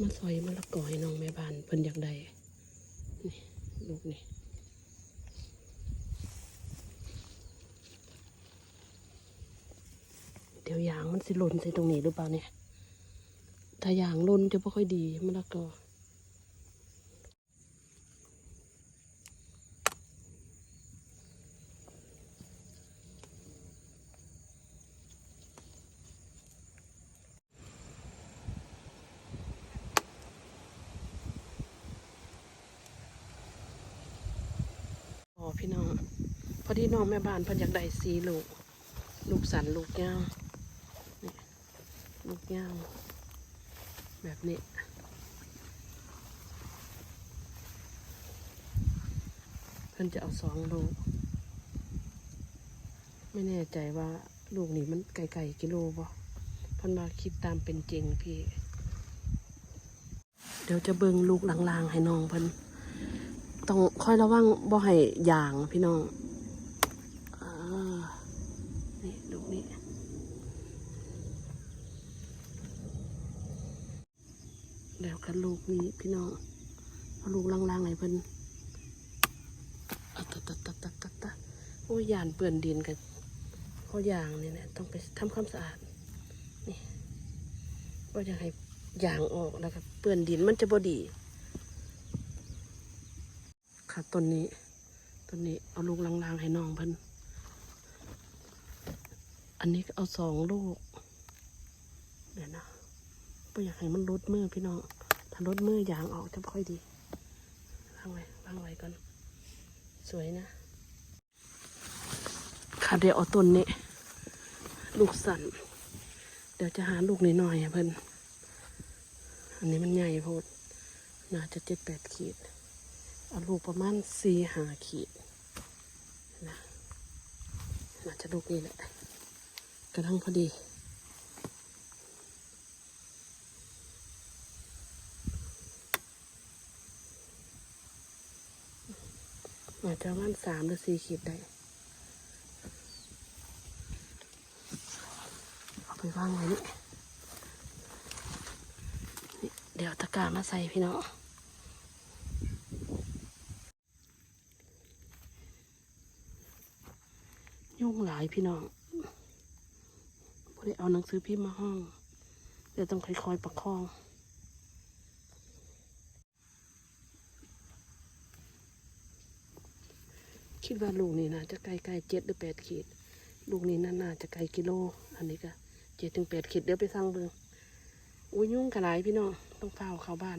มาซอยมะละกอให้น้องแม่บ้านเพิ่นอยากได้นี่ลูกนี่เดี๋ยวยางมันสิหล่นใส่ตรงนี้หรือเปล่าเนี่ยถ้ายางหล่นจะไม่ค่อยดีมะละกอ อ๋อพี่น้อง พอดีน้องแม่บ้านเพิ่นอยากได้สีลูก ลูกสันลูกยาวนี่ลูกยาวแบบนี้เพิ่นจะเอาสองลูก ไม่แน่ใจว่าลูกนี้มันไก่ๆกิโลบ่เพิ่นมาคิดตามเป็นจริงพี่ เดี๋ยวจะเบิ่งลูกลางๆให้น้องเพิ่นต้องค่อยระวังบ่ให้ยางพี่น้องอานี่ลูกนี้ แล้วกันลูกนี้พี่น้องเอาลูกล่างๆให้เพิ่นอะตะตะตะตะตะตะโอ้ยานเปื่อนดินกันเพราะยางนี่นะต้องไปทำความสะอาดนี่ก็จะให้ยางออกแล้วก็เปื่อนดินมันจะบ่ดี ค่ะต้นนี้ต้นนี้เอาลูกลางๆให้น้องเพิ่นอันนี้ก็เอาสองลูกเดี๋ยวนะ ไม่อยากให้มันรุดมือพี่น้อง ถ้ารุดมือยางออกจะค่อยดีวางไว้วางไว้ก่อน สวยนะ ค่ะเดี๋ยวเอาต้นนี้ ลูกสั่นเดี๋ยวจะหาลูกนิดหน่อยๆให้เพิ่น อันนี้มันใหญ่โพด น่าจะเจ็ดแปดขีด เอาลูกประมาณสี่หาขีดนะน่าจะลูกนี้แหละกระทั่งพอดี อาจจะประมาณสามหรือสี่ขีดได้ เอาไปวางไว้นี่นี่เดี๋ยวตะกร้ามาใส่พี่น้องยุ่งหลายพี่น้องพอได้เอาหนังสือพิมพ์มาห้อง เดี๋ยวต้องค่อยๆประคอง คิดว่าลูกนี่นะจะไกลไกลเจ็ดหรือแปดขีด ลูกนี้น่าน่าจะไกลกิโล อันนี้ก็เจ็ดถึงแปดขีดเดี๋ยวไปสั่งเบิ่งอุ้ยยุ่งกระไรพี่น้องต้องเฝ้าเข้าบ้าน